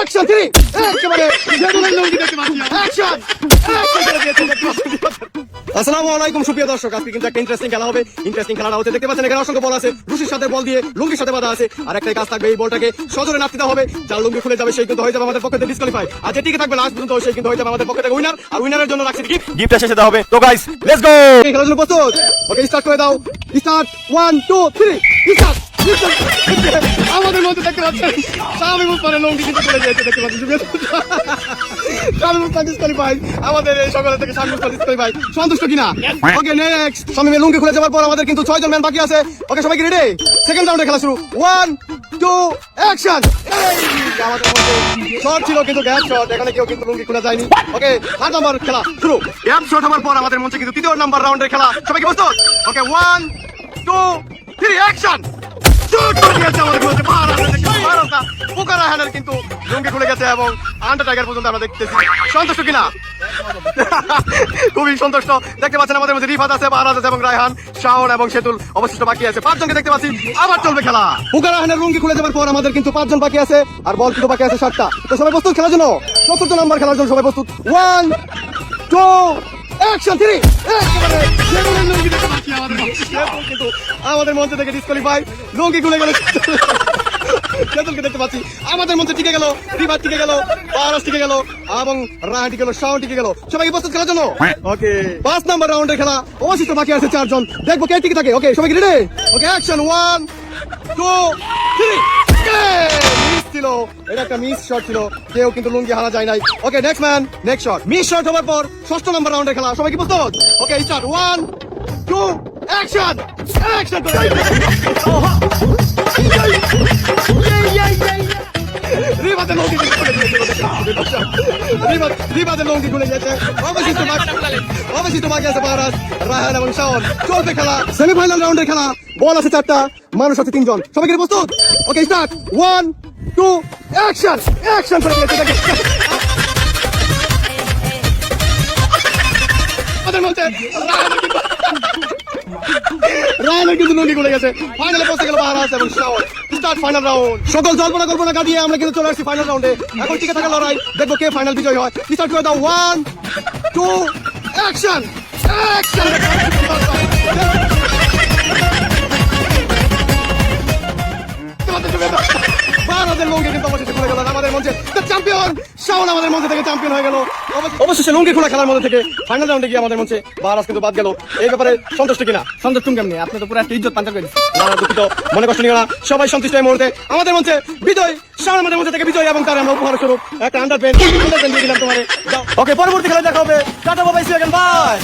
Action three একেবারে আসসালামু আলাইকুম সুপ্রিয় থাকবে, এই কিন্তু হয়ে যাবে আমাদের পক্ষে শেষে হবে। ওকে স্টার্ট করে দাও। স্টার্ট ওয়ান টু থ্রি আমাদের মধ্যে দেখতে পাচ্ছেন, স্বামী লঙ্গি কিন্তু চলে দেখতে পাচ্ছেন আমাদের কিনা? ওকে খুলে বাকি আছে। ওকে সেকেন্ড রাউন্ডে খেলা শুরু। ওয়ান ছিল কিন্তু কেউ কিন্তু লুঙ্গি খুলে যায়নি। ওকে নাম্বার খেলা মঞ্চে কিন্তু তৃতীয় নাম্বার রাউন্ডের খেলা। সবাই কি প্রস্তুত? Okay one two three action খুলে গেছে এবং আন্ডারটাইগার পর্যন্ত আমরা দেখতেছি। সন্তুষ্ট কিনা? খুবই সন্তুষ্ট। দেখতে পাচ্ছেন আমাদের সেতুল বাকি আছে। দেখতে পাচ্ছি, আবার চলবে খেলা। খুলে পর আমাদের কিন্তু পাঁচজন বাকি আছে আর বল কিন্তু বাকি আছে সাতটা। তো সবাই প্রস্তুত খেলার জন্য? চতুর্থ নাম্বার খেলার জন্য সবাই প্রস্তুত। ওয়ান টু অ্যাকশন থ্রি লুঙ্গি কিন্তু আমাদের মঞ্চ থেকে ডিসকোয়ালিফাই লুঙ্গি খুলে গেল। সেতুলকে দেখতে পাচ্ছি। আমাদের মঞ্চে টিকে গেল রিভার টিকে গেল পারাস টিকে গেল এবং রায় টিকে গেল শাওন টিকে গেল। সবাই প্রস্তুত খেলার জন্য? ওকে। পাঁচ নাম্বার রাউন্ডের খেলা। অবশিষ্ট বাকি আছে চারজন। দেখব কে টিকে থাকে। ওকে সবাই ready okay action one two three miss ছিল। এটা একটা মিস শট ছিল। কেউ কিন্তু লুঙ্গি হারা যায় নাই। Okay next man next shot miss shot হওয়ার পর ষষ্ঠ নাম্বার রাউন্ডের খেলা। সবাই কি প্রস্তুত? Okay start one two action action রিবাতে লঙ্গি রিবাত লঙ্গি খুলে গেছে। অবশিষ্ট বাকি অবশিষ্ট বাকি আছে পারাস রাহান এবং শাওন। চলবে খেলা সেমিফাইনাল রাউন্ডের খেলা। বল আছে চারটা, মানুষ আছে তিনজন। সবাই কি প্রস্তুত? Okay start one two action action করে দিয়েছে আমাদের মধ্যে রাহানের কিন্তু- লুঙ্গি খুলে গেছে। ফাইনালে পৌঁছে গেল বাহারাস এবং শাওন স্টার্ট ফাইনাল রাউন্ড সকল জল্পনা কল্পনা কাটিয়ে আমরা কিন্তু চলে আসছি ফাইনাল রাউন্ডে এখন টিকে থাকা লড়াই, দেখব কে ফাইনাল বিজয় হয়। স্টার্ট করে দাও ওয়ান টু অ্যাকশন অ্যাকশন লুঙ্গি কিন্তু অবশেষে খুলে গেল আমাদের মঞ্চে। চ্যাম্পিয়ন শাওন আমাদের মঞ্চে থেকে চ্যাম্পিয়ন হয়ে গেল। অবশেষে লুঙ্গি খোলা খেলার মধ্যে থেকে ফাইনাল রাউন্ডে গিয়ে আমাদের মঞ্চে বারাস কিন্তু বাদ গেল। এই ব্যাপারে সন্তুষ্ট কিনা? সন্তোষ তুমি কেমনি? আপনি তো পুরো একটা ইজ্জত না, দুঃখিত। মনে কষ্ট সবাই সন্তুষ্ট এই মুহূর্তে। আমাদের মঞ্চে বিজয়! শাওন আমাদের মঞ্চে থেকে বিজয় এবং তার আমরা উপহার স্বরূপ একটা আন্ডার প্যান্ট আন্ডার দিয়ে দিলাম তোমার ওকে পরবর্তী খেলা দেখা হবে। টাটা বাবাই বাই